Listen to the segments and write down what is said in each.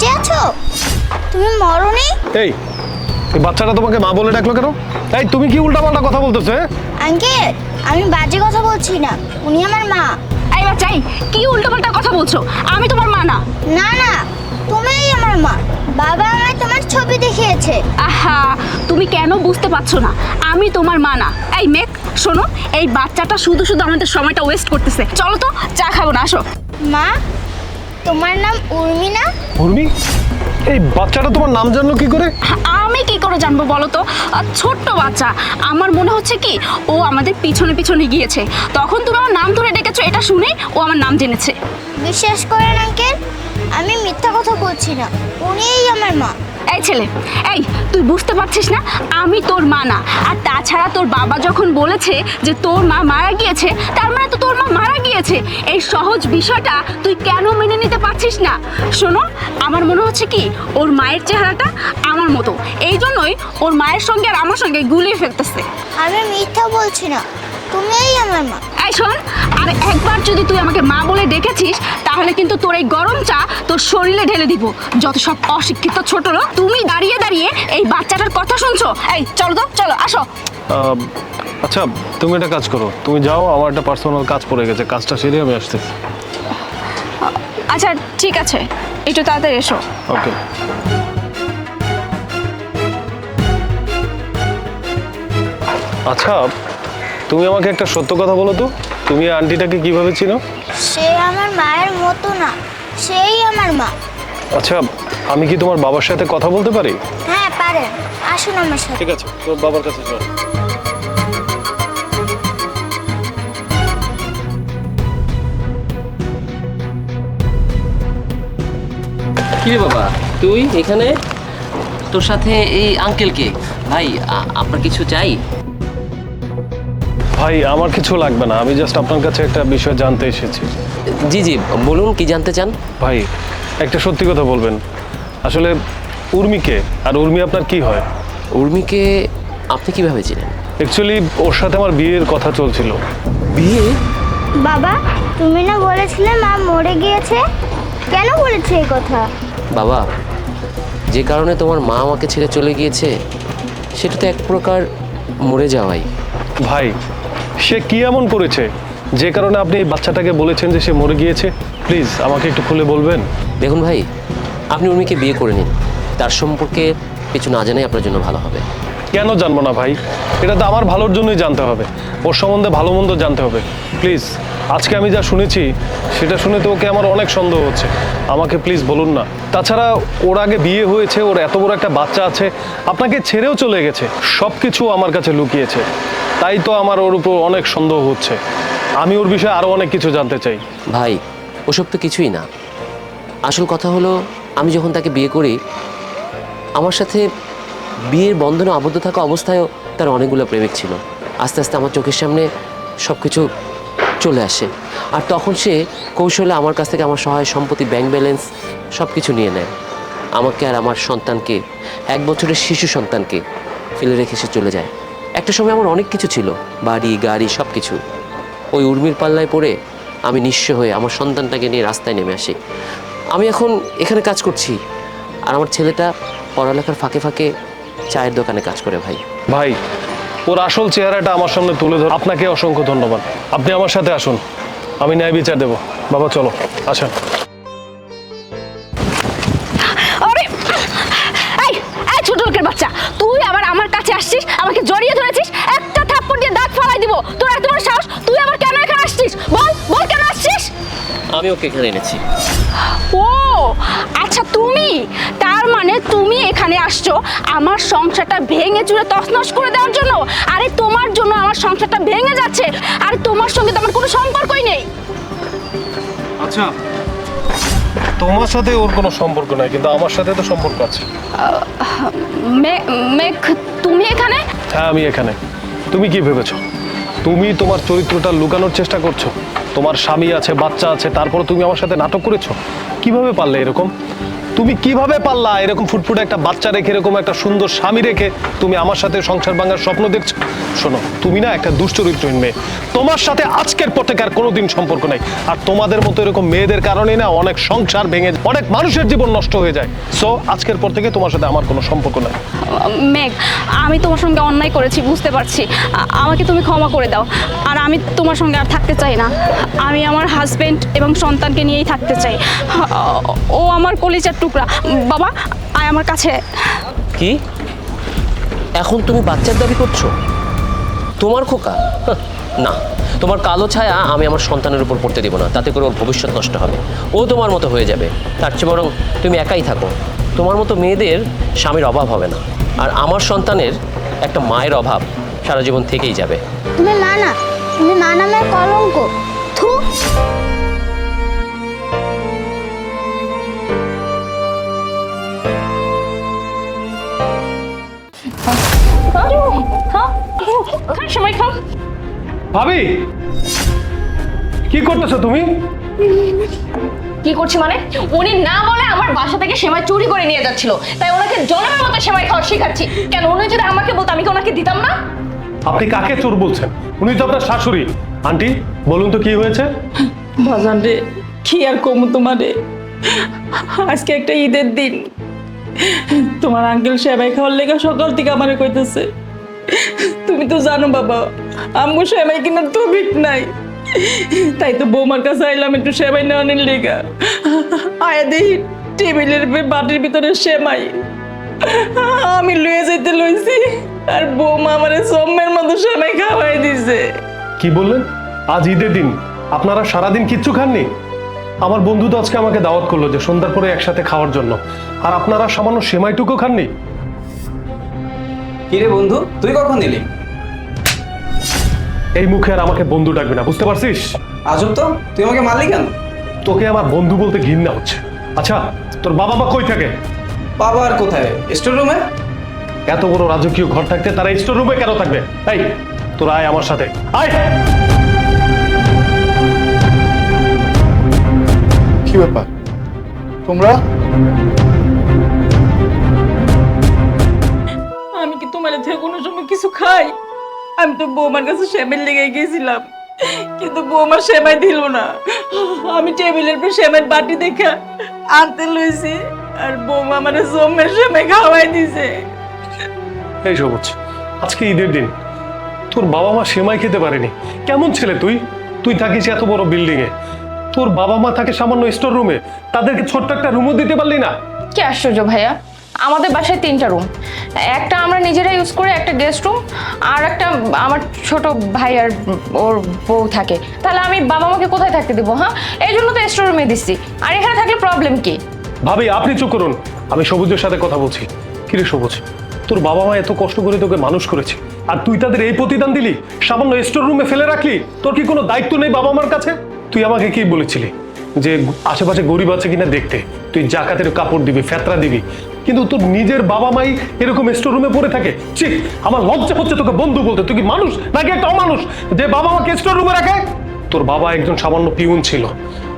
বেঁচে আছো? তুমি মরনি? এই এই বাচ্চাটা তোমাকে মা বলে ডাকলো কেন? এই তুমি কি উল্টাপাল্টা কথা বলতেছো হ্যাঁ? আঙ্কেল আমি বাজে কথা বলছি না। উনি আমার মা। এই বাচ্চাই কি উল্টোপাল্টা কথা বলছো? আমি তোমার মা না। না না তুমিই আমার মা। বাবা আমায় তোমার ছবি দেখিয়েছে। আহা তুমি কেন বুঝতে পারছ না? আমি তোমার মা না। এই মেক শোনো এই বাচ্চাটা শুধু শুধু আমাদের সময়টা ওয়েস্ট করতেছে। চলো তো চা খাব না আসো। মা তোমার নাম উর্মি না? উর্মি? এই বাচ্চাটা তোমার নাম জানলো কি করে? আমি কি করে জানব বলো তো? আহ, ছোট্ট বাচ্চা। আমার মনে হচ্ছে কি ও আমাদের পিছনে পিছনে গিয়েছে। তখন তুমি আমার নাম ধরে ডেকেছো এটা শুনে ও আমার নাম জেনেছে। বিশ্বাস করেন আঙ্কেল আমি মিথ্যা কথা বলছি না। উনিই আমার মা। এই ছেলে এই তুই বুঝতে পারছিস না? আমি তোর মা না। আর তাছাড়া তোর বাবা যখন বলেছে যে তোর মা মারা গিয়েছে তার মানে তো তোর মা মারা গিয়েছে। এই সহজ বিষয়টা তুই কেন মেনে নিতে পারছিস না? শোনো আমার মনে হচ্ছে কি ওর মায়ের চেহারাটা আমার মতো। এই জন্যই ওর মায়ের সঙ্গে আর আমার সঙ্গে গুলিয়ে ফেলতেছে। আমি মিথ্যা বলছি না। তুমিই আমার মা। এই শোন আর তুই আমাকে মা বলে ডেকেছিস তাহলে কিন্তু তোর এই গরম চা তোর শরীরে ঢেলে দিব। যত সব অশিক্ষিত ছোট লোক তুমি দাঁড়িয়ে দাঁড়িয়ে এই বাচ্চাটার কথা শুনছো? এই চলো তো চলো আসো। আচ্ছা তুমি একটা কাজ করো। তুমি যাও আমার একটা পার্সোনাল কাজ পড়ে গেছে কাজটা সেরে আমি আসতেছি আচ্ছা ঠিক আছে একটু তাড়াতাড়ি এসো। ওকে আচ্ছা তুমি আমাকে একটা সত্য কথা বলো তো। তুমি আন্টিটাকে কীভাবে চিনো? সে আমার মায়ের মতো না সেই আমার মা। আচ্ছা আমি কি তোমার বাবার সাথে কথা বলতে পারি? হ্যাঁ পারেন আসুন আমার সাথে। ঠিক আছে তোর বাবার কাছে চল কি রে বাবা তুই এখানে? তোর সাথে এই আঙ্কেলকে ভাই আ- আপনার কিছু চাই? ভাই আমার কিছু লাগবে না। আমি জাস্ট আপনার কাছে একটা বিষয় জানতে এসেছি। জি জি বলুন কি জানতে চান? ভাই একটা সত্যি কথা বলবেন। আসলে উর্মিকে আর উর্মি আপনার কি হয়? উর্মিকে আপনি কীভাবে চিনেন? অ্যাকচুয়ালি ওর সাথে আমার বিয়ের কথা চলছিল। বিয়ে? বাবা তুমি না বলেছিলে মা মরে গিয়েছে? কেন বলেছে এই কথা? বাবা যে কারণে তোমার মা আমাকে ছেড়ে চলে গিয়েছে সেটা তো এক প্রকার মরে যাওয়াই। ভাই সে কি এমন করেছে? যে কারণে আপনি এই বাচ্চাটাকে বলেছেন যে সে মরে গিয়েছে? প্লিজ আমাকে একটু খুলে বলবেন। দেখুন ভাই আপনি উর্মিকে বিয়ে করে নিন। তার সম্পর্কে কিছু না জানাই আপনার জন্য ভালো হবে। কেন জানব না ভাই? এটা তো আমার ভালোর জন্যই জানতে হবে। ওর সম্বন্ধে ভালো মন্দ জানতে হবে। প্লিজ। আজকে আমি যা শুনেছি, সেটা শুনে তো ওকে আমার অনেক সন্দেহ হচ্ছে। আমাকে প্লিজ বলুন না। তাছাড়া ওর আগে বিয়ে হয়েছে, ওর এত বড় একটা বাচ্চা আছে, আপনাকে ছেড়েও চলে গেছে সব কিছু আমার কাছে লুকিয়েছে। তাই তো আমার ওর উপর অনেক সন্দেহ হচ্ছে। আমি ওর বিষয়ে আরও অনেক কিছু জানতে চাই। ভাই, ওসব তো কিছুই না। আসল কথা হলো, আমি যখন তাকে বিয়ে করি, আমার সাথে বিয়ের বন্ধনে আবদ্ধ থাকা অবস্থায়ও তার অনেকগুলো প্রেমিক ছিল। আস্তে আস্তে আমার চোখের সামনে সব কিছু চলে আসে। আর তখন সে কৌশলে আমার কাছ থেকে আমার সহায় সম্পত্তি ব্যাংক ব্যালেন্স সব কিছু নিয়ে নেয়। আমাকে আর আমার সন্তানকে, এক বছরের শিশু সন্তানকে ফেলে রেখে সে চলে যায়। একটা সময় আমার অনেক কিছু ছিল, বাড়ি, গাড়ি সব কিছু ওই উর্মির পাল্লায় পড়ে আমি নিঃস্ব হয়ে আমার সন্তানটাকে নিয়ে রাস্তায় নেমে আসি। আমি এখন এখানে কাজ করছি। আর আমার ছেলেটা পড়ালেখার ফাঁকে ফাঁকে চায়ের দোকানে কাজ করে ভাই। ভাই ওর আসল চেহারাটা আমার সামনে তুলে ধর। আপনাকে অসংখ্য ধন্যবাদ। আপনি আমার সাথে আসুন। আমি ন্যায় বিচার দেবো। বাবা চলো আসেন। আরে এই এই ছোট লোকের বাচ্চা তুই আবার আমার কাছে আসছিস আমাকে জড়িয়ে ধরেছিস? একটা থাপ্পড় দিয়ে দাঁত ফালাই দিব। তোর এত বড় সাহস? তুই আবার কেন এখানে আসছিস? বল বল কেন আসছিস? আমি ওকে এখানে এনেছি ও আচ্ছা তুমি তার মানে তুমি এখানে আসছো আমার সংসারটা ভেঙে চুরে তছনছ করে দেওয়ার জন্য? আরে তোমার জন্য আমার সংসারটা ভেঙে যাচ্ছে। আর তোমার সঙ্গে তো আমার কোনো সম্পর্কই নেই। আচ্ছা তোমার সাথে ওর কোনো সম্পর্ক নাই কিন্তু আমার সাথে তো সম্পর্ক আছে। মেঘ তুমি এখানে? হ্যাঁ আমি এখানে। তুমি কি ভেবেছো? তুমি তোমার চরিত্রটা লুকানোর চেষ্টা করছ? তোমার স্বামী আছে বাচ্চা আছে তারপর তুমি আমার সাথে নাটক করেছ? কীভাবে পারলে এরকম? তুমি কীভাবে পারলা এরকম ফুটফুটে একটা বাচ্চা রেখে, এরকম একটা সুন্দর স্বামী রেখে তুমি আমার সাথে সংসার ভাঙার স্বপ্ন দেখছ? শোনো, তুমি না একটা দুশ্চরিত্রহীন মেয়ে। তোমার সাথে আজকের পর থেকে আর কোনোদিন সম্পর্ক নাই। আর তোমাদের মতো এরকম মেয়েদের কারণে না অনেক সংসার ভেঙে, অনেক মানুষের জীবন নষ্ট হয়ে যায়। সো আজকের পর থেকে তোমার সাথে আমার কোনো সম্পর্ক নাই। মেঘ, আমি তোমার সঙ্গে অন্যায় করেছি, বুঝতে পারছি। আমাকে তুমি ক্ষমা করে দাও। আর আমি তোমার সঙ্গে আর থাকতে চাই না। আমি আমার হাজবেন্ড এবং সন্তানকে নিয়েই থাকতে চাই। ও আমার কলিজার টুকরা বাবা আয় আমার কাছে। কি? এখন তুমি বাচ্চার দাবি করছ? তোমার খোকা? না। তোমার কালো ছায়া আমি আমার সন্তানের উপর পড়তে দেবো না। তাতে করে ওর ভবিষ্যৎ নষ্ট হবে। ও তোমার মতো হয়ে যাবে। তার চেয়ে বরং তুমি একাই থাকো। তোমার মতো মেয়েদের স্বামীর অভাব হবে না। আর আমার সন্তানের একটা মায়ের অভাব সারা জীবন থেকেই যাবে। তুমি মা না। তুমি মা নামের কলঙ্ক। থু। সময় খাও। ভাবি কি করতেছো তুমি? কি করছি মানে? উনি না বলে আমার বাসা থেকে সেমাই চুরি করে নিয়ে যাচ্ছিল। তাই ওনাকে জনমের মতো সেমাই খাওয়া শেখাচ্ছি। কেন উনি যদি আমাকে বলতো আমি কি ওনাকে দিতাম না? আপনি কাকে চোর বলছেন? উনি তো আপনার শাশুড়ি। আন্টি বলুন তো কি হয়েছে? বাজান রে কি আর কমু তোমারে? আজকে একটা ঈদের দিন। তোমার আঙ্কেল সেবাই খাওয়ার লেগে সকাল থেকে আমারে কইতেছে। তুমি তো জানো বাবা, আমগো সেবাই কিনার তো ভিক নাই। তাই তো বৌমার কাছে আইলাম একটু সেবাই নেওয়ানোর লেগা। আয়া দেখি টেবিলের বাটির ভিতরে সেমাই। আমি লয়ে যেতে লইছি, আর বৌমা আমারে সম্মের মতো সেমাই খাওয়াই দিছে। কি বললেন? আজ ঈদের দিন, আপনারা সারাদিন কিচ্ছু খাননি? আমার বন্ধু তো আজকে আমাকে দাওয়াত করল যে সন্ধ্যার পরে একসাথে খাওয়ার জন্য। আর আপনারা সামান্য সেমাইটুকু খাননি? কিরে বন্ধু তুই কখন এলি? এই মুখে আর আমাকে বন্ধু ডাকবে না বুঝতে পারছিস? আজব তো তুই আমাকে মারলি কেন? তোকে আমার বন্ধু বলতে ঘৃণা হচ্ছে। আচ্ছা তোর বাবা মা কই থাকে? বাবা আর কোথায়? স্টোর রুমে? এত বড় রাজকীয় ঘর থাকতে তারা স্টোর রুমে কেন থাকবে? এই তোর আয় আমার সাথে। আয়! কি ব্যাপার? তোমরা? কিছু খাই। আমি তো বৌমার কাছে শ্যামের লেগে গেছিলাম। কিন্তু বৌমার শ্যামাই দিল না। আমি টেবিলের পর শ্যামের বাটি দেখা আনতে লইছি আর বৌমা মানে জমের শ্যামাই খাওয়াই দিছে। এই সবুজ আজকে ঈদের দিন। তোর বাবা মা সেমাই খেতে পারেনি। কেমন ছেলে তুই? তুই থাকিস এত বড় বিল্ডিং এ তোর বাবা মা থাকে সামান্য স্টোর রুমে। তাদেরকে ছোট্ট একটা রুমও দিতে পারলি না। কি আশ্চর্য ভাইয়া। আমাদের বাসায় তিনটা রুম একটা আমরা নিজেরা ইউজ করি, একটা গেস্ট রুম আর একটা আমার ছোট ভাই আর ওর বউ থাকে। তাহলে আমি বাবা মাকে কোথায় থাকতে দেবো হ্যাঁ? এই জন্য তো স্টোর রুমে দিচ্ছি। আর এখানে থাকলে প্রবলেম কি? ভাবি, আপনি চুপ করুন। আমি সবুজের সাথে কথা বলছি। কিরে সবুজ? তোর বাবা মা এত কষ্ট করে তোকে মানুষ করেছে। আর তুই তাদের এই প্রতিদান দিলি? সামান্য স্টোর রুমে ফেলে রাখলি? তোর কি কোনো দায়িত্ব নেই বাবা মার কাছে? তুই আমাকে কি বলেছিলি? যে আশেপাশে গরিব আছে কিনা দেখতে। তুই জাকাতের কাপড় দিবি, ফেতরা দিবি। কিন্তু তোর নিজের বাবা মাই এরকম স্টোর রুমে পড়ে থাকে। ঠিক আমার লজ্জা হচ্ছে তোকে বন্ধু বলতে। তুই কি মানুষ? নাকি একটা অমানুষ? যে বাবা মাকে স্টোর রুমে রাখে? তোর বাবা একজন সামান্য পিউন ছিল।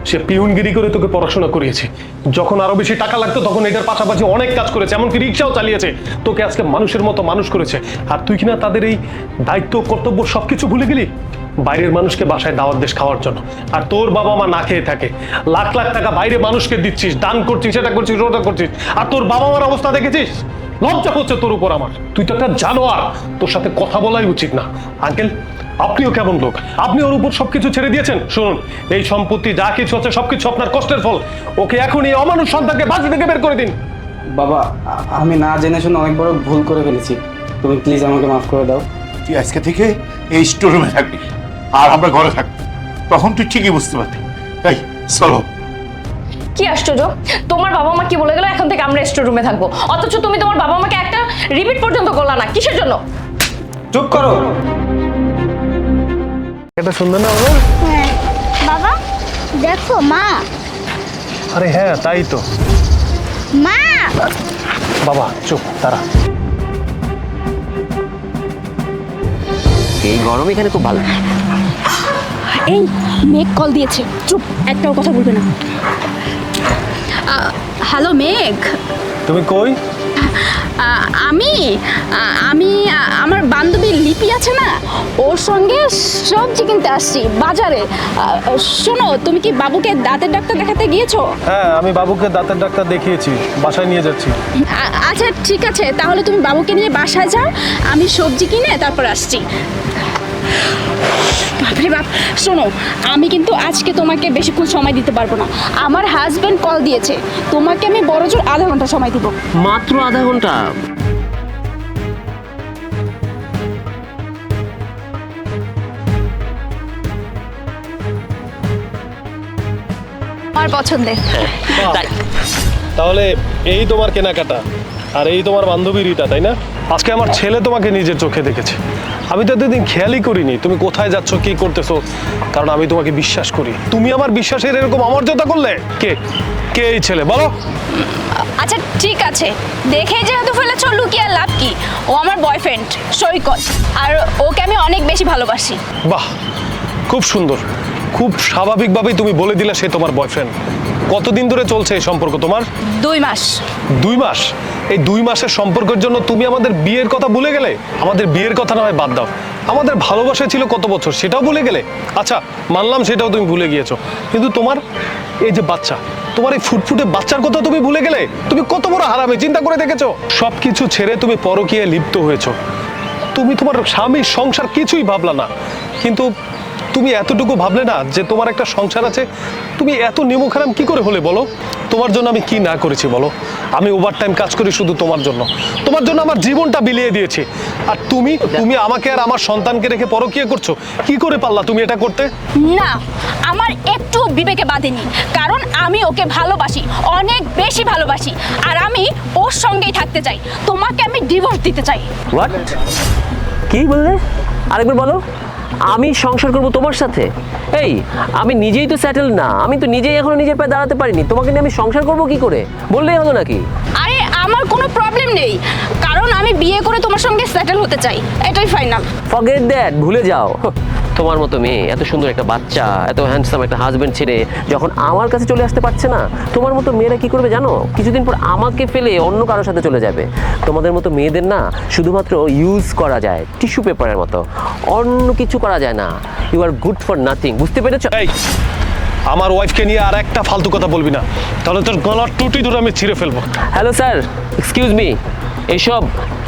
সে পিউনগিরি করে তোকে পড়াশোনা করিয়েছে। যখন আরও বেশি টাকা লাগতো, তখন এটার পাশাপাশি অনেক কাজ করেছে, এমনকি রিক্সাও চালিয়েছে। তোকে আজকে মানুষের মতো মানুষ করেছে। আর তুই কিনা তাদের এই দায়িত্ব, কর্তব্য সবকিছু ভুলে গেলি? বাইরের মানুষকে বাসায় দাওয়াত দেশ খাওয়ার জন্য। আর তোর বাবা মা না খেয়ে থাকে। লাখ লাখ টাকা বাইরে মানুষকে দিচ্ছিস, দান করছিস, সেটা করছিস, ওটা করছিস। আর তোর বাবা মার অবস্থা দেখেছিস? লজ্জা হচ্ছে তোর উপর আমার। তুই তো একটা জানোয়ার, তোর সাথে কথা বলাই উচিত না। আঙ্কেল আপনিও কেমন লোক? আপনি ওর উপর সবকিছু ছেড়ে দিয়েছেন? শুনুন এই সম্পত্তি যা কিছু আছে সবকিছু আপনার কষ্টের ফল। ওকে এখন এই অমানুষ সন্তানকে বাড়ি থেকে বের করে দিন। বাবা আমি না জেনে শুনে অনেক বড় ভুল করে ফেলেছি। তুমি প্লিজ আমাকে মাফ করে দাও। তুই আজকে থেকে এই স্টোর রুমে থাকবি। আর আমরা ঘরে থাকব। তখন তুই ঠিকই বুঝতে পারবি। এই চলো। কি আশ্চর্য? তোমার বাবা মা কি বলে গেল? এখন থেকে আমরা স্টোর রুমে থাকব। অথচ তুমি তোমার বাবা মাকে একটা রিপিট পর্যন্ত করলা না। কিসের জন্য? চুপ করো। এটা সুন্দর না বাবা হ্যাঁ। বাবা দেখো মা। আরে হ্যাঁ তাই তো। মা! বাবা চুপ তারা এই গরম এখানে খুব ভালো। এই মেঘ কল দিয়েছে। চুপ একটাও কথা বলবে না। হ্যালো মেঘ। তুমি কই? আমি আমি আমার বান্ধবী লিপি আছে না ওর সঙ্গে সবজি কিনতে আসছি বাজারে। শোনো তুমি কি বাবুকে দাঁতের ডাক্তার দেখাতে গিয়েছো? হ্যাঁ আমি বাবুকে দাঁতের ডাক্তার দেখিয়েছি বাসায় নিয়ে যাচ্ছি। আচ্ছা ঠিক আছে তাহলে তুমি বাবুকে নিয়ে বাসায় যাও আমি সবজি কিনে তারপর আসছি। বাপরে বাপ শোনো আমি কিন্তু আজকে তোমাকে বেশিক্ষণ সময় দিতে পারব না। আমার হাজবেন্ড কল দিয়েছে তোমাকে আমি বড় জোর আধা ঘণ্টা সময় দিব। মাত্র আধা ঘণ্টা? আমার পছন্দের। তাই। তাহলে এই তোমার কেনাকাটা। আর এই তোমার বান্ধবী রিতা তাই না? আজকে আমার ছেলে তোমাকে নিজের চোখে দেখেছে। আমি তো এতদিন খেয়ালই করিনি তুমি কোথায় যাচ্ছ কি করতেছো কারণ আমি তোমাকে বিশ্বাস করি। তুমি আমার বিশ্বাসের এরকম অমর্যাদা করলে? কে? কে এই ছেলে? বলো। আচ্ছা ঠিক আছে। দেখে যেহেতু ফেলেছ লুকিয়ে আর লাভ কি? ও আমার বয়ফ্রেন্ড সৈকত। আর ওকে আমি অনেক বেশি ভালোবাসি। বাহ! খুব সুন্দর। খুব স্বাভাবিকভাবেই তুমি বলে দিলে সে তোমার বয়ফ্রেন্ড কতদিন ধরে চলছে এই সম্পর্ক তোমার? দুই মাস। দুই মাস? এই দুই মাসের সম্পর্কের জন্য তুমি আমাদের বিয়ের কথা ভুলে গেলে আমাদের বিয়ের কথা না হয় বাদ দাও। আমাদের ভালোবাসা ছিল কত বছর সেটাও ভুলে গেলে? আচ্ছা মানলাম সেটাও তুমি ভুলে গিয়েছো। কিন্তু তোমার এই যে বাচ্চা, তোমার এই ফুটফুটে বাচ্চার কথা তুমি ভুলে গেলে তুমি কত বড় হারামে, চিন্তা করে দেখেছ? সব কিছু ছেড়ে তুমি পরকীয়ে লিপ্ত হয়েছো। তুমি তোমার স্বামীর সংসার কিছুই ভাবলা না। কিন্তু তুমি এতটুকু ভাবলে না যে তোমার একটা সংসার আছে? তুমি এত নিমুখারাম কি করে হলে বলো? তোমার জন্য আমি কি না করেছি বলো? আমি ওভার টাইম কাজ করি শুধু তোমার জন্য। তোমার জন্য আমার জীবনটা বিলিয়ে দিয়েছি। আর তুমি তুমি আমাকে আর আমার সন্তানকে রেখে পরকিয়ে করছ? কি করে পারলা তুমি এটা করতে? না আমার একটু বিবেকে বাঁধেনি। কারণ আমি ওকে ভালোবাসি অনেক বেশি ভালোবাসি। আর আমি ওর সঙ্গেই থাকতে চাই। তোমাকে আমি ডিভোর্স দিতে চাই। হোয়াট কি বললে? আরেকবার বলো। আমি সংসার করব তোমার সাথে? এই আমি নিজেই তো সেটেল না। আমি তো নিজেই এখনও নিজের পায়ে দাঁড়াতে পারিনি। তোমাকে নিয়ে আমি সংসার করব কি করে? বললেই হলো নাকি? আরে আমার কোনো প্রবলেম নেই। কারণ আমি বিয়ে করে তোমার সঙ্গে সেটেল হতে চাই। এটাই ফাইনাল ফরগেট দ্যাট ভুলে যাও। তোমার মতো মেয়ে এত সুন্দর একটা বাচ্চা এত হ্যান্ডসাম একটা হাজব্যান্ড ছেড়ে যখন আমার কাছে চলে আসতে পারছে না তোমার মতো মেয়েরা কি করবে জানো? কিছুদিন পর আমাকে ফেলে অন্য কারোর সাথে চলে যাবে। তোমাদের মতো মেয়েদের না শুধুমাত্র ইউজ করা যায় টিস্যু পেপারের মতো। অন্য কিছু করা যায় না। You are good for nothing বুঝতে পেরেছ? আমার ওয়াইফকে নিয়ে আর একটা ফালতু কথা বলবি না। তাহলে তোর গলার টুটি ধরে আমি ছিঁড়ে ফেলব। হ্যালো স্যার এক্সকিউজ মি এইসব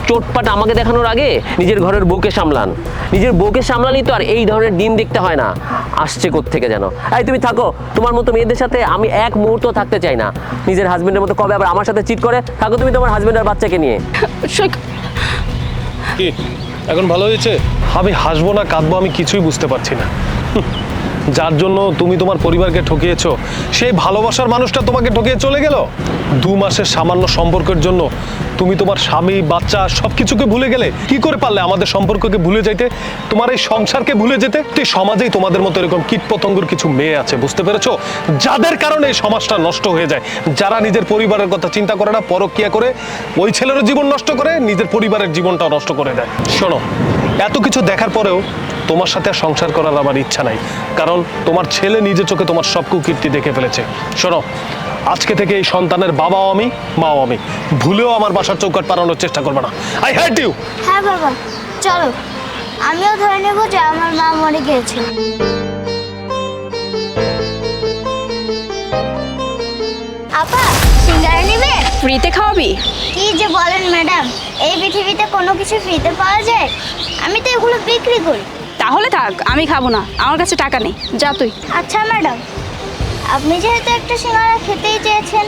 চোটপাট আমাকে দেখানোর আগে নিজের ঘরের বউকে সামলান। নিজের বউকে সামলানি তো আর এই ধরনের দিন দেখতে হয় না। আসছে থেকে যেন? এই তুমি থাকো তোমার মতো মেয়েদের সাথে আমি এক মুহূর্ত থাকতে চাই না। নিজের হাজবেন্ডের মতো কবে আবার আমার সাথে চিট করে? থাকো তুমি তোমার হাজবেন্ড আর বাচ্চাকে নিয়ে। কি? এখন ভালো হয়েছে? আমি হাসবো না কাঁদবো আমি কিছুই বুঝতে পারছি না। যার জন্য তুমি তোমার পরিবারকে ঠকিয়েছো। সেই ভালোবাসার মানুষটা তোমাকে ঠকিয়ে চলে গেল? দু মাসের সামান্য সম্পর্কের জন্য তুমি তোমার স্বামী, বাচ্চা সব কিছুকে ভুলে গেলে? কি করে পারলে আমাদের সম্পর্ককে ভুলে যাইতে? তোমার এই সংসারকে ভুলে যেতে? এই সমাজেই তোমাদের মতো এরকম কীট পতঙ্গর কিছু মেয়ে আছে, বুঝতে পেরেছ? যাদের কারণে এই সমাজটা নষ্ট হয়ে যায়। যারা নিজের পরিবারের কথা চিন্তা করে না পরকিয়া করে, ওই ছেলেরও জীবন নষ্ট করে, নিজের পরিবারের জীবনটাও নষ্ট করে দেয়। শোনো এত কিছু দেখার পরেও তোমার সাথে সংসার করার আমার ইচ্ছা নাই। কারণ তোমার ছেলে নিজে চোখে তোমার সব কুকীর্তি দেখে ফেলেছে। শোনো, আজকে থেকে এই সন্তানের বাবাও আমি, মাও আমি। ভুলেও আমার বাসার চৌকাট পালানোর চেষ্টা করবে না। আই হ্যাট ইউ হ্যাঁ বাবা, চলো। আমিও ধরে নেব যে আমার মা মরে গিয়েছে। আপা ফ্রিতে খাওয়াবি? কি যে বলেন ম্যাডাম এই পৃথিবীতে কোনো কিছু ফ্রিতে পাওয়া যায়? আমি তো এগুলো বিক্রি করি। তাহলে থাক আমি খাব না আমার কাছে টাকা নেই যা তুই। আচ্ছা ম্যাডাম আপনি যেহেতু একটা সিঙ্গারা খেতেই চেয়েছেন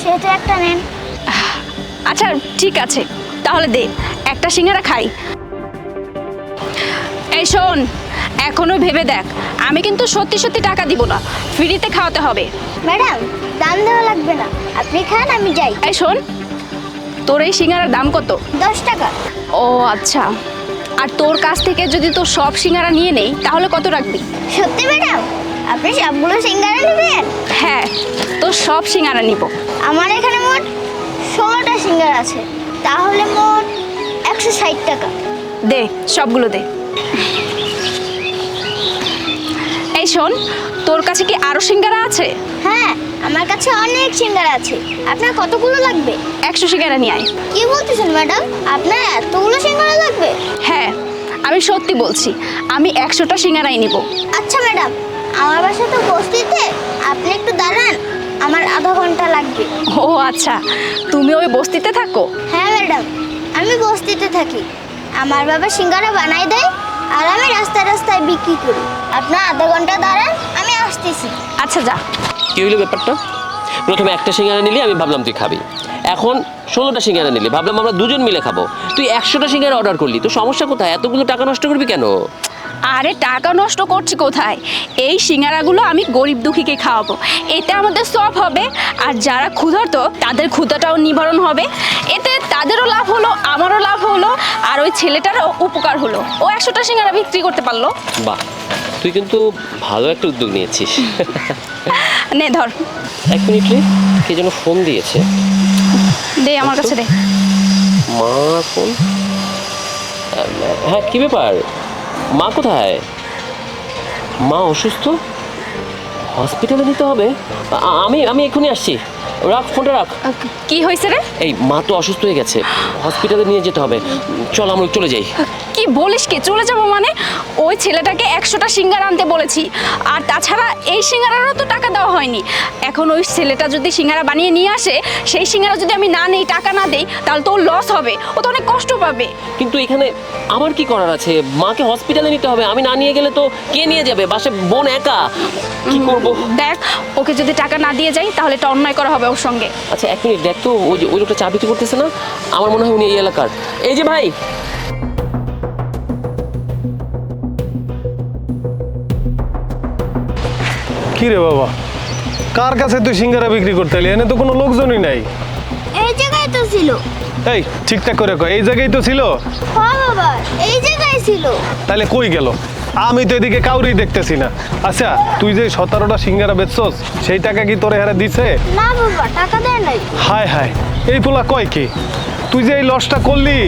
সেহেতু একটা নেন। আচ্ছা ঠিক আছে তাহলে দে একটা সিঙ্গারা খাই। এই শোন এখনও ভেবে দেখ আমি কিন্তু সত্যি সত্যি টাকা দিব না ফ্রিতে খাওয়াতে হবে। ম্যাডাম দাম দেওয়া লাগবে না। আপনি খান আমি যাই। এই শোন তোর এই সিঙ্গারার দাম কত? দশ টাকা। ও আচ্ছা। আর তোর কাছ থেকে যদি তোর সব সিঙ্গারা নিয়ে নেই তাহলে কত রাখবি? সত্যি ম্যাডাম? আপনি সবগুলো সিঙ্গারা নেবেন? হ্যাঁ তোর সব সিঙ্গারা নিব। আমার এখানে মোট ষোলোটা সিঙ্গার আছে। তাহলে মোট একশো ষাট টাকা। দে সবগুলো দে। এই শোন তোর কাছে কি আরও সিঙ্গারা আছে? হ্যাঁ আমার কাছে অনেক সিঙ্গারা আছে। আপনার কতগুলো লাগবে? একশো সিঙ্গারা নিয়ে আয়। কি বলতেছেন ম্যাডাম? আপনার এতগুলো সিঙ্গারা লাগবে? হ্যাঁ আমি সত্যি বলছি আমি একশোটা সিঙ্গারাই নিব। আচ্ছা ম্যাডাম আমার বাসা তো বস্তিতে আপনি একটু দাঁড়ান আমার আধা ঘণ্টা লাগবে। ও আচ্ছা তুমি ওই বস্তিতে থাকো? হ্যাঁ ম্যাডাম আমি বস্তিতে থাকি। আমার বাবা সিঙ্গারা বানাই দেয় আর আমি রাস্তায় রাস্তায় বিক্রি করি। আপনার আধা ঘণ্টা দাঁড়ান আমি আসতেছি। আচ্ছা যা। কি হইল ব্যাপারটা? প্রথমে একটা সিঙ্গারা নিলি আমি ভাবলাম তুই খাবি। এখন ষোলোটা সিঙ্গারা নিলি ভাবলাম আমরা দুজন মিলে খাব। তুই একশোটা সিঙ্গারা অর্ডার করলি তো সমস্যা কোথায়? এতগুলো টাকা নষ্ট করবি কেন? আরে টাকা নষ্ট করছি কোথায়? এই সিঙ্গারাগুলো আমি গরিব দুঃখীকে খাওয়াবো। এতে আমাদের সব হবে আর যারা ক্ষুধার্ত তাদের ক্ষুধাটাও নিবারণ হবে। এতে তাদেরও লাভ হলো আমারও লাভ হলো আর ওই ছেলেটারও উপকার হলো। ও একশোটা সিঙ্গারা বিক্রি করতে পারল। বাহ তুই কিন্তু ভালো একটা উদ্যোগ নিয়েছিস। নে ধর। এক মিনিট রে কে যেন ফোন দিয়েছে। দে আমার কাছে দে। মা ফোন হ্যাঁ কি ব্যাপার? মা কোথায়? মা অসুস্থ? হসপিটালে নিতে হবে? আমি আমি এক্ষুনি আসছি। রাখ ফোনটা রাখ। কি হয়েছে রে? এই মা তো অসুস্থ হয়ে গেছে। হসপিটালে নিয়ে যেতে হবে। চল আমরা চলে যাই। বলিস কে? চলে যাব মানে? ওই ছেলেটাকে একশোটা সিঙ্গারা আনতে বলেছি। আর তাছাড়া এই সিঙ্গারারও তো টাকা দেওয়া হয়নি। এখন ওই ছেলেটা যদি সিঙ্গারা বানিয়ে নিয়ে আসে সেই সিঙ্গারা যদি আমি না নেই টাকা না দেই তাহলে তো ওর লস হবে। ও তো অনেক কষ্ট পাবে। কিন্তু এখানে আমার কি করার আছে? মাকে হসপিটালে নিতে হবে। আমি না নিয়ে গেলে তো কে নিয়ে যাবে? বাসে বোন একা। কি করব? দেখ ওকে যদি টাকা না দিয়ে যাই তাহলে এটা অন্যায় করা হবে ওর সঙ্গে। আচ্ছা এক মিনিট দেখ তো ওই ওই লোকটা চা বিক্রি করতেছে না? আমার মনে হয় উনি এই এলাকার। এই যে ভাই কি রে বাবা? কার কাছে তুই সিঙ্গারা বিক্রি করতে এলি? এনে তো কোনো লোকজনই নাই। এই জায়গায় তো ছিল। এই ঠিকঠাক করে কয় এই জায়গায় তো ছিল? হ্যাঁ বাবা এই জায়গায় ছিল। তাহলে কই গেল? আমি তো এদিকে কাউরেই দেখতেছি না। আচ্ছা তুই যে সতেরোটা সিঙ্গারা বেচছস সেই টাকা কি তোরে হারে দিছে? না বাবা টাকা দেয় নাই। হায় হায় এই পোলা কয় কি? তুই যে এই লসটা করলি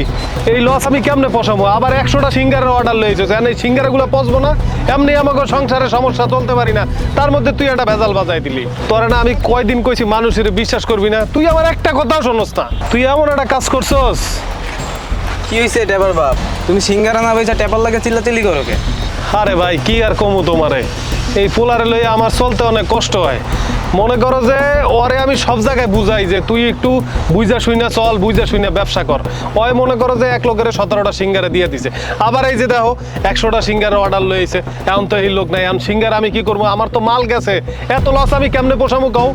এই লস আমি কেমনে পসাবো আবার একশোটা সিঙ্গারের অর্ডার লয়েছিস এখন এই সিঙ্গারাগুলো পচবো না? এমনি আমাকে সংসারে সমস্যা চলতে পারি না। তার মধ্যে তুই একটা ভেজাল বাজাই দিলি। তোরা না আমি কয়দিন কইছি মানুষের বিশ্বাস করবি না? তুই আমার একটা কথাও শোনস না। তুই এমন একটা কাজ করছস। কি হয়েছে টেপার বাপ? তুমি সিঙ্গারা না বেচা টেপার লাগে চিল্লাচিল্লি করো কে? আরে ভাই কি আর কমু তোমারে? এই পোলারে লইয়ে আমার চলতে অনেক কষ্ট হয়। মনে করো যে ওরে আমি সব জায়গায় বুঝাই যে তুই একটু বুঝা শুইনা চল, বুঝা শুইনা ব্যবসা কর। ওই মনে করো যে এক লোকের সতেরোটা সিঙ্গারে দিয়ে দিছে। আবার এই যে দেখো, একশোটা সিঙ্গারে অর্ডার লইছে। এখন তো এই লোক নাই। এখন সিঙ্গার আমি কি করব? আমার তো মাল গেছে। এত লস আমি কেমনে পোষামু কও?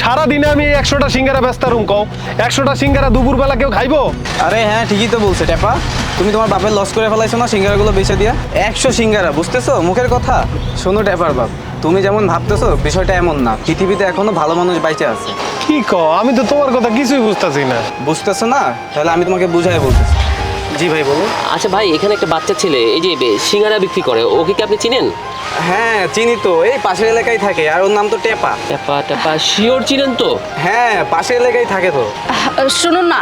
সারাদিনে আমি একশোটা সিঙ্গারা ব্যস্ত রুম কও। একশোটা সিঙ্গারা দুপুরবেলা কেউ খাইবো? আরে হ্যাঁ ঠিকই তো বলছে টেপা তুমি তোমার বাপের লস করে ফেলাইছো না সিঙ্গারাগুলো বেচে দিয়া? একশো সিঙ্গারা, বুঝতেছো? মুখের কথা। শোনো টেপার বাপ। তুমি যেমন ভাবতেছো বিষয়টা এমন না। পৃথিবীতে এখনও ভালো মানুষ বাইচে আছে। কি ক আমি তো তোমার কথা কিছুই বুঝতেছি না। বুঝতেছো না? তাহলে আমি তোমাকে বুঝাই বলতেছি। জি ভাই বলুন। আচ্ছা ভাই এখানে একটা বাচ্চা ছেলে এই যে সিঙ্গারা বিক্রি করে ওকে কি আপনি চিনেন? হ্যাঁ চিনি তো এই পাশের এলাকায় থাকে আর ওর নাম তো টেপা। টাপা টাপা শিওর চিনেন তো? হ্যাঁ পাশের এলাকায় থাকে তো। শুনুন না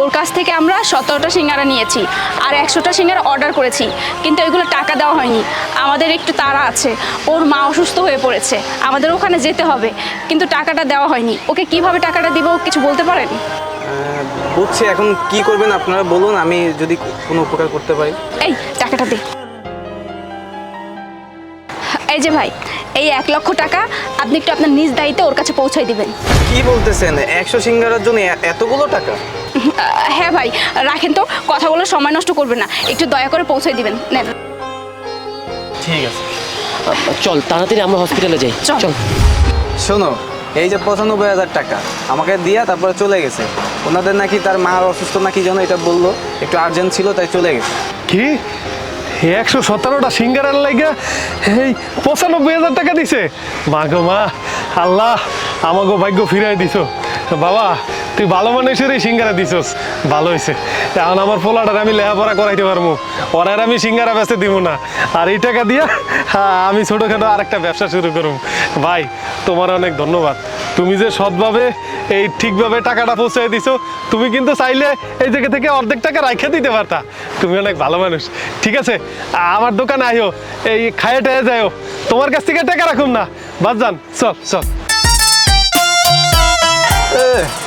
ওর কাছ থেকে আমরা সতেরোটা সিঙ্গারা নিয়েছি আর একশোটা সিঙ্গারা অর্ডার করেছি কিন্তু এগুলো টাকা দেওয়া হয়নি। আমাদের একটু তাড়া আছে ওর মা অসুস্থ হয়ে পড়েছে আমাদের ওখানে যেতে হবে কিন্তু টাকাটা দেওয়া হয়নি। ওকে কীভাবে টাকাটা দিব কিছু বলতে পারেন? বুঝছি এখন কি করবেন আপনারা বলুন আমি যদি কোনো উপকার করতে পারি। এই টাকাটা দে। এই যে ভাই এই এক লক্ষ টাকা আপনি একটু আপনার নিজ দায়িত্বে ওর কাছে পৌঁছাই দিবেন। কি বলতেছেন? একশো সিঙ্গারার জন্য এ- এতগুলো টাকা? হ্যাঁ ভাই রাখেন তো কথা বলে সময় নষ্ট করবেন না। একটু দয়া করে পৌঁছাই দিবেন নেন। ঠিক আছে। চল তাড়াতাড়ি আমরা হসপিটালে যাই। চল। চল। শোনো এই যে পঁচানব্বই হাজার টাকা আমাকে দিয়া তারপরে চলে গেছে। ওনাদের নাকি তার মার অসুস্থ নাকি যেন এটা বলল একটু আর্জেন্ট ছিল তাই চলে গেছে। কি? একশো সতেরোটা সিঙ্গারের লাইগা এই পঁচানব্বই হাজার টাকা দিছে? মা গো মা আল্লাহ আমাকে ভাগ্য ফিরাই দিছ। বাবা তুই ভালো মানুষের এই সিঙ্গারা দিছস। ভালো হয়েছে এখন আমার পোলাটার আমি লেখাপড়া করাইতে পারব। ওরার আমি সিঙ্গারা বেচতে দিব না। আর এই টাকা দিয়া হ্যাঁ, আমি ছোটোখাটো আরেকটা ব্যবসা শুরু করব ভাই তোমার অনেক ধন্যবাদ। তুমি যে সৎভাবে এই ঠিকভাবে টাকাটা পৌঁছে দিছো, তুমি কিন্তু চাইলে এই জায়গা থেকে অর্ধেক টাকা রাইখে দিতে পারতা। তুমি অনেক ভালো মানুষ। ঠিক আছে আমার দোকানে আইও, এই খায়ে টায়ে যাইও। তোমার কাছ থেকে টাকা রাখুন না। বাদ যান, চল চল।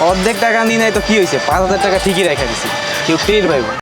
অর্ধেক টাকা নিয়ে নাই তো কি হয়েছে পাঁচ হাজার টাকা ঠিকই রেখে দিছি। কেউ টের পাইব